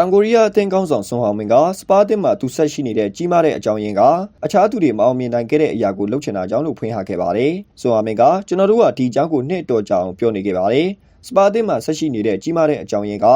တောင်ကိုရီးယားအသင်းကောင်းဆောင်ဆွန်ဟောင်မင်ကစပါးအသင်းမှာသူဆက်ရှိနေတဲ့ကြီးမားတဲ့အကြောင်းရင်းကအခြားသူတွေမအောင်မြင်နိုင်ခဲ့တဲ့အရာကိုလုပ်ချင်တာကြောင့်လို့ဖွင့်ဟခဲ့ပါတယ်။ဆွန်ဟောင်မင်ကကျွန်တော်တို့ကဒီအကြောင်းကိုနှစ်တော်ကြာအောင်ပြောနေခဲ့ပါတယ်။စပါးအသင်းမှာဆက်ရှိနေတဲ့ကြီးမားတဲ့အကြောင်းရင်းက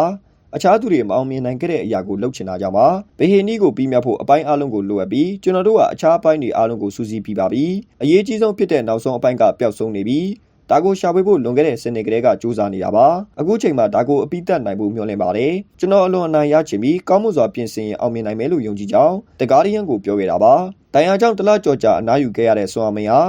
အခြားသူတွေမအောင်မြင်နိုင်ခဲ့တဲ့အရာကိုလုပ်ချင်တာကြောင့်ပါ။ဘေဟီနီကိုပြီးမြတ်ဖို့အပိုင်းအလုံးကိုလိုအပ်ပြီးကျွန်တော်တို့ကအခြားအပိုင်းတွေအလုံးကိုစူးစီးပြီးပါပြီ။အရေးကြီးဆုံးဖြစ်တဲ့နောက်ဆုံးအပိုင်းကပျောက်ဆုံးနေပြီ။ ဒါကိုရှာဖွေဖို့လွန်ခဲ့တဲ့စနေကလေးကစူးစမ်းနေတာပါအခုချိန်မှာဒါကိုအပိသက်နိုင်ဖို့မျှော်လင့်ပါတယ်ကျွန်တော်အလွန်အနိုင်ရချင်ပြီးကောင်းမွန်စွာပြင်ဆင်ရင်အောင်မြင်နိုင်မယ်လို့ယုံကြည်ကြောင်းတကားရီယန်ကိုပြောခဲ့တာပါတိုင်ယာကြောင့်တလကြော်ကြာအနားယူခဲ့ရတဲ့ဆွမ်အမင်ဟာ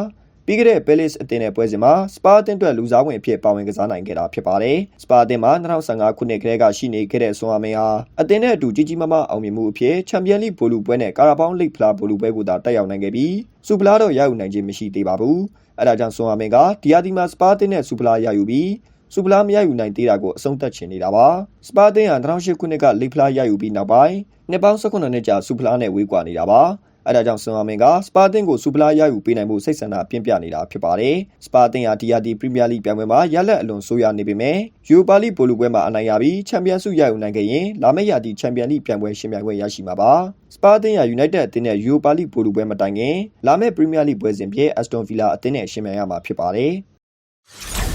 ပြီးခဲ့တဲ့ Palace အသင်းနဲ့ပွဲစဉ်မှာစပါအသင်းအတွက်လူစားဝင်အဖြစ်ပါဝင်ကစားနိုင်ခဲ့တာဖြစ်ပါတယ်။စပါအသင်းမှာ2015ခုနှစ်ကတည်းကရှိနေခဲ့တဲ့ဆွမ်အမင်ဟာအသင်းနဲ့အတူကြီးကြီးမားမားအောင်မြင်မှုအဖြစ်ချန်ပီယံလိဘောလူပွဲနဲ့ကာရာဘောင်းလိဖလားဘောလူပွဲကိုသာတက်ရောက်နိုင်ခဲ့ပြီးစူပလာတော့ရယူနိုင်ခြင်းမရှိသေးပါဘူး။အဲဒါကြောင့်ဆွမ်အမင်ကဒီယာဒီမှာစပါအသင်းနဲ့စူပလာရယူပြီးစူပလာမရယူနိုင်သေးတာကိုအဆုံးသတ်ချင်နေတာပါ။စပါအသင်းဟာ2008ခုနှစ်ကလိဖလားရယူပြီးနောက်ပိုင်းနှစ်ပေါင်း18နှစ်ကြာစူပလာနဲ့ဝေးကွာနေတာပါ။ အဲဒါကြောင့်ဆွန်အာမင်ကစပါတင်ကိုစူပလာရယူပေးနိုင်မှုစိတ်ဆန္ဒပြင်းပြနေတာဖြစ်ပါတယ်။စပါတင်ဟာဒီယာတီပရီးမီးယားလိပြိုင်ပွဲမှာရလက်အလွန်ဆိုးရနေပေမဲ့ယူပါလိပိုလူပွဲမှာအနိုင်ရပြီးချန်ပီယံဆုရယူနိုင်ခဲ့ရင်လာမယ့်ရာသီချန်ပီယံလိပြိုင်ပွဲရှင်ပြိုင်ခွင့်ရရှိမှာပါ။စပါတင်ဟာယူနိုက်တက်အသင်းနဲ့ယူပါလိပိုလူပွဲမတိုင်ခင်လာမယ့်ပရီးမီးယားလိပွဲစဉ်ပြည့်အက်စတွန်ဗီလာအသင်းနဲ့ရှင်ပြိုင်ရမှာဖြစ်ပါတယ်။